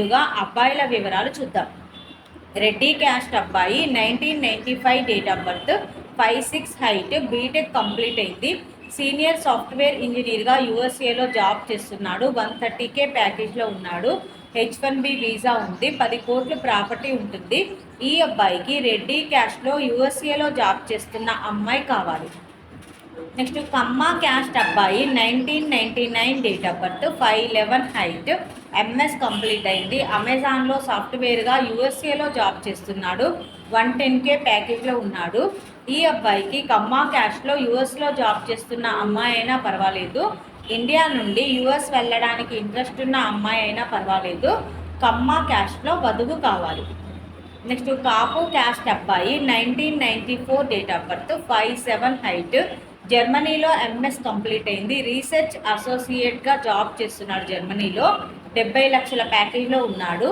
ముందుగా అబ్బాయిల వివరాలు చూద్దాం. రెడ్డి క్యాస్ట్ అబ్బాయి nineteen ninety five date of birth five six height BTech complete అయింది. సీనియర్ సాఫ్ట్వేర్ ఇంజనీర్గా యూఎస్ఏలో జాబ్ చేస్తున్నాడు. వన్ థర్టీ కే ప్యాకేజ్లో ఉన్నాడు. హెచ్ వన్ బి వీసా ఉంది. పది కోట్లు ప్రాపర్టీ ఉంటుంది. ఈ అబ్బాయికి రెడ్డి క్యాస్ట్లో యూఎస్ఏలో జాబ్ చేస్తున్న అమ్మాయి కావాలి. నెక్స్ట్ కమ్మ క్యాస్ట్ అబ్బాయి nineteen ninety nine date of birth five eleven height. MS complete అయింది. అమెజాన్లో సాఫ్ట్వేర్గా యూఎస్ఏలో జాబ్ చేస్తున్నాడు. వన్ టెన్ కే ప్యాకేజ్లో ఉన్నాడు. ఈ అబ్బాయికి కమ్మ క్యాస్ట్లో యూఎస్లో జాబ్ చేస్తున్న అమ్మాయి అయినా పర్వాలేదు. ఇండియా నుండి యూఎస్ వెళ్ళడానికి ఇంట్రెస్ట్ ఉన్న అమ్మాయి అయినా పర్వాలేదు. కమ్మ క్యాస్ట్లో వధువు కావాలి. నెక్స్ట్ కాపు క్యాస్ట్ అబ్బాయి nineteen ninety four date of birth five seven height. జర్మనీలో ఎంఎస్ కంప్లీట్ అయింది. రీసెర్చ్ అసోసియేట్గా జాబ్ చేస్తున్నాడు జర్మనీలో. డెబ్బై లక్షల ప్యాకేజ్లో ఉన్నాడు.